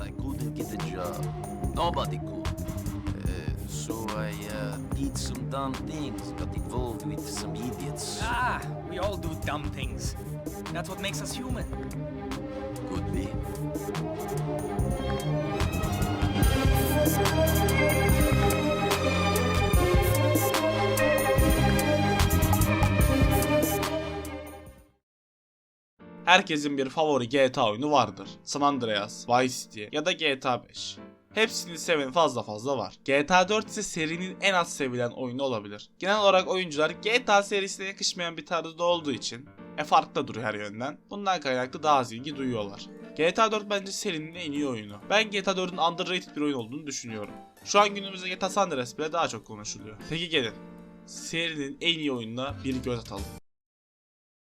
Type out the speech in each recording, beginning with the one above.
I couldn't get a job. Nobody could. Uh, so I uh, did some dumb things, got involved with some idiots. Ah, we all do dumb things. That's what makes us human. Could be. Herkesin bir favori GTA oyunu vardır. San Andreas, Vice City ya da GTA 5. Hepsini seven fazla fazla var. GTA 4 ise serinin en az sevilen oyunu olabilir. Genel olarak oyuncular GTA serisine yakışmayan bir tarzda olduğu için e farklı da duruyor her yönden. Bundan kaynaklı daha az ilgi duyuyorlar. GTA 4 bence serinin en iyi oyunu. Ben GTA 4'ün underrated bir oyun olduğunu düşünüyorum. Şu an günümüzde GTA San Andreas bile daha çok konuşuluyor. Peki gelin. Serinin en iyi oyununa bir göz atalım.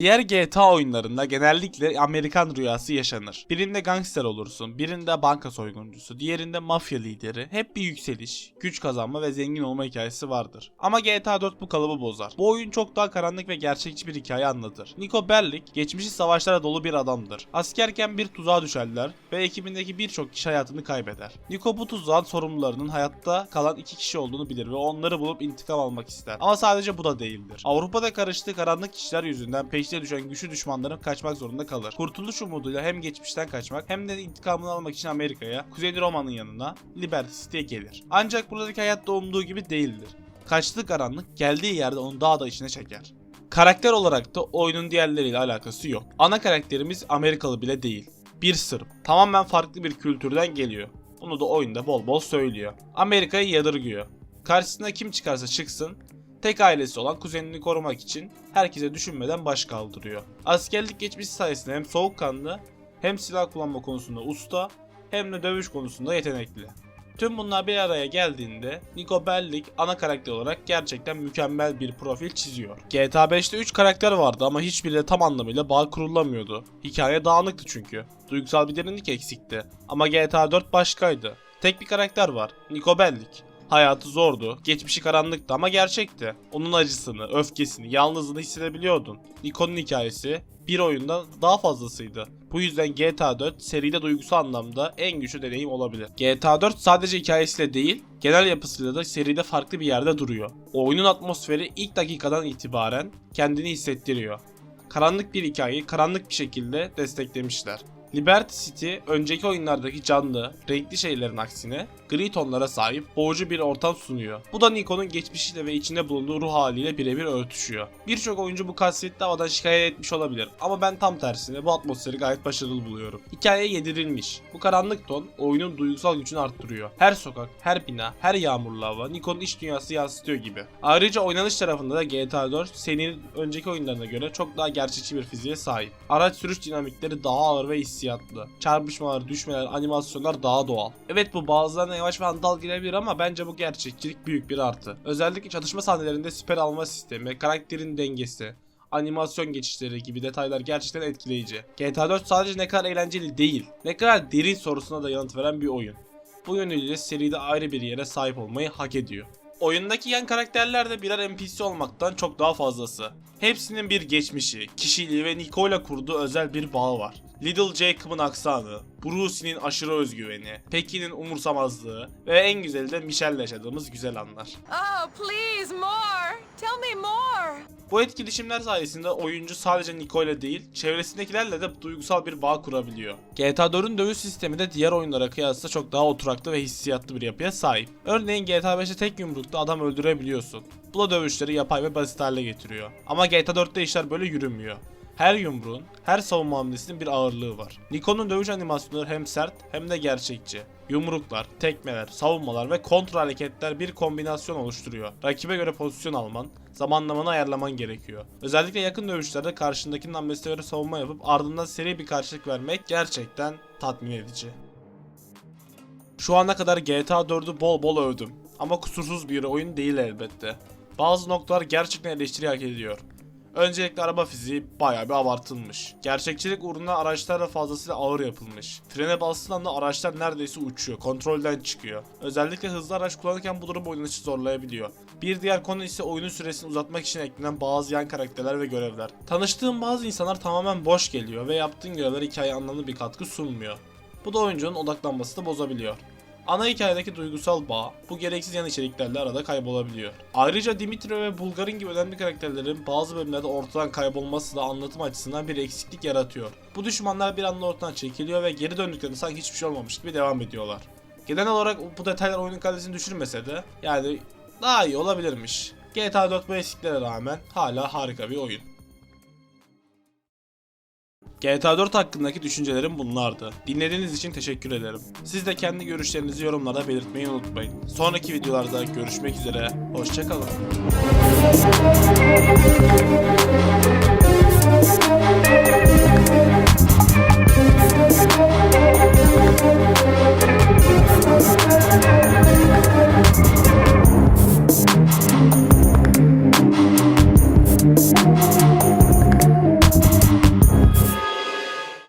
Diğer GTA oyunlarında genellikle Amerikan rüyası yaşanır. Birinde gangster olursun, birinde banka soyguncusu, diğerinde mafya lideri. Hep bir yükseliş, güç kazanma ve zengin olma hikayesi vardır. Ama GTA 4 bu kalıbı bozar. Bu oyun çok daha karanlık ve gerçekçi bir hikaye anlatır. Nico Bellic, geçmişi savaşlara dolu bir adamdır. Askerken bir tuzağa düşerler ve ekibindeki birçok kişi hayatını kaybeder. Nico bu tuzağın sorumlularının hayatta kalan iki kişi olduğunu bilir ve onları bulup intikam almak ister. Ama sadece bu da değildir. Avrupa'da karıştığı karanlık kişiler yüzünden peşine düşen güçlü düşmanların kaçmak zorunda kalır. Kurtuluş umuduyla hem geçmişten kaçmak hem de intikamını almak için Amerika'ya, Kuzey Roma'nın yanına Liberty City'ye gelir. Ancak buradaki hayat da umduğu gibi değildir. Kaçtığı karanlık geldiği yerde onu daha da içine çeker. Karakter olarak da oyunun diğerleriyle alakası yok. Ana karakterimiz Amerikalı bile değil. Bir Sırp. Tamamen farklı bir kültürden geliyor. Bunu da oyunda bol bol söylüyor. Amerika'yı yadırgıyor. Karşısına kim çıkarsa çıksın tek ailesi olan kuzenini korumak için herkese düşünmeden baş kaldırıyor. Askerlik geçmişi sayesinde hem soğukkanlı hem silah kullanma konusunda usta hem de dövüş konusunda yetenekli. Tüm bunlar bir araya geldiğinde Nico Bellic ana karakter olarak gerçekten mükemmel bir profil çiziyor. GTA 5'te 3 karakter vardı ama hiçbiriyle tam anlamıyla bağ kurulamıyordu. Hikaye dağınıktı çünkü. Duygusal bir derinlik eksikti. Ama GTA 4 başkaydı. Tek bir karakter var. Nico Bellic. Hayatı zordu, geçmişi karanlıktı ama gerçekti. Onun acısını, öfkesini, yalnızlığını hissedebiliyordun. Nico'nun hikayesi bir oyunda daha fazlasıydı. Bu yüzden GTA 4 seride duygusal anlamda en güçlü deneyim olabilir. GTA 4 sadece hikayesiyle değil, genel yapısıyla da seride farklı bir yerde duruyor. Oyunun atmosferi ilk dakikadan itibaren kendini hissettiriyor. Karanlık bir hikayeyi karanlık bir şekilde desteklemişler. Liberty City önceki oyunlardaki canlı, renkli şeylerin aksine gri tonlara sahip boğucu bir ortam sunuyor. Bu da Nico'nun geçmişiyle ve içinde bulunduğu ruh haliyle birebir örtüşüyor. Birçok oyuncu bu kasvetli havadan şikayet etmiş olabilir ama ben tam tersine bu atmosferi gayet başarılı buluyorum. Hikaye yedirilmiş. Bu karanlık ton oyunun duygusal gücünü arttırıyor. Her sokak, her bina, her yağmurlu hava Nico'nun iç dünyası yansıtıyor gibi. Ayrıca oynanış tarafında da GTA 4 senin önceki oyunlarına göre çok daha gerçekçi bir fiziğe sahip. Araç sürüş dinamikleri daha ağır ve hissiyatlı. Çarpışmalar, düşmeler, animasyonlar daha doğal. Evet bu bazılarına yavaş ve hantal gelebilir ama bence bu gerçekçilik büyük bir artı. Özellikle çatışma sahnelerinde siper alma sistemi, karakterin dengesi, animasyon geçişleri gibi detaylar gerçekten etkileyici. GTA 4 sadece ne kadar eğlenceli değil, ne kadar derin sorusuna da yanıt veren bir oyun. Bu yönüyle seride ayrı bir yere sahip olmayı hak ediyor. Oyundaki yan karakterler de birer NPC olmaktan çok daha fazlası. Hepsinin bir geçmişi, kişiliği ve Nico ile kurduğu özel bir bağ var. Little Jacob'ın aksanı, Bruce'nin aşırı özgüveni, Peggy'nin umursamazlığı ve en güzeli de Michelle'le yaşadığımız güzel anlar. Oh, please, more! Tell me more! Bu etkileşimler sayesinde oyuncu sadece Nico ile değil, çevresindekilerle de duygusal bir bağ kurabiliyor. GTA 4'ün dövüş sistemi de diğer oyunlara kıyasla çok daha oturaklı ve hissiyatlı bir yapıya sahip. Örneğin GTA 5'te tek yumrukta adam öldürebiliyorsun. Bu da dövüşleri yapay ve basit hale getiriyor. Ama GTA 4'te işler böyle yürümüyor. Her yumruğun, her savunma hamlesinin bir ağırlığı var. Nikon'un dövüş animasyonları hem sert hem de gerçekçi. Yumruklar, tekmeler, savunmalar ve kontra hareketler bir kombinasyon oluşturuyor. Rakibe göre pozisyon alman, zamanlamanı ayarlaman gerekiyor. Özellikle yakın dövüşlerde karşındakinin hamlesine göre savunma yapıp ardından seri bir karşılık vermek gerçekten tatmin edici. Şu ana kadar GTA 4'ü bol bol övdüm. Ama kusursuz bir oyun değil elbette. Bazı noktalar gerçekten eleştiri hak ediyor. Öncelikle araba fiziği bayağı bir abartılmış. Gerçekçilik uğruna araçlar da fazlasıyla ağır yapılmış. Frene bastığı anda araçlar neredeyse uçuyor, kontrolden çıkıyor. Özellikle hızlı araç kullanırken bu durum oynanışı zorlayabiliyor. Bir diğer konu ise oyunun süresini uzatmak için eklenen bazı yan karakterler ve görevler. Tanıştığım bazı insanlar tamamen boş geliyor ve yaptığın görevler hikaye anlamlı bir katkı sunmuyor. Bu da oyuncunun odaklanmasını bozabiliyor. Ana hikayedeki duygusal bağ bu gereksiz yan içeriklerle arada kaybolabiliyor. Ayrıca Dimitri ve Bulgar'ın gibi önemli karakterlerin bazı bölümlerde ortadan kaybolması da anlatım açısından bir eksiklik yaratıyor. Bu düşmanlar bir anda ortadan çekiliyor ve geri döndüklerinde sanki hiçbir şey olmamış gibi devam ediyorlar. Genel olarak bu detaylar oyunun kalitesini düşürmese de yani daha iyi olabilirmiş. GTA 4 bu eksiklere rağmen hala harika bir oyun. GTA 4 hakkındaki düşüncelerim bunlardı. Dinlediğiniz için teşekkür ederim. Siz de kendi görüşlerinizi yorumlarda belirtmeyi unutmayın. Sonraki videolarda görüşmek üzere, hoşçakalın.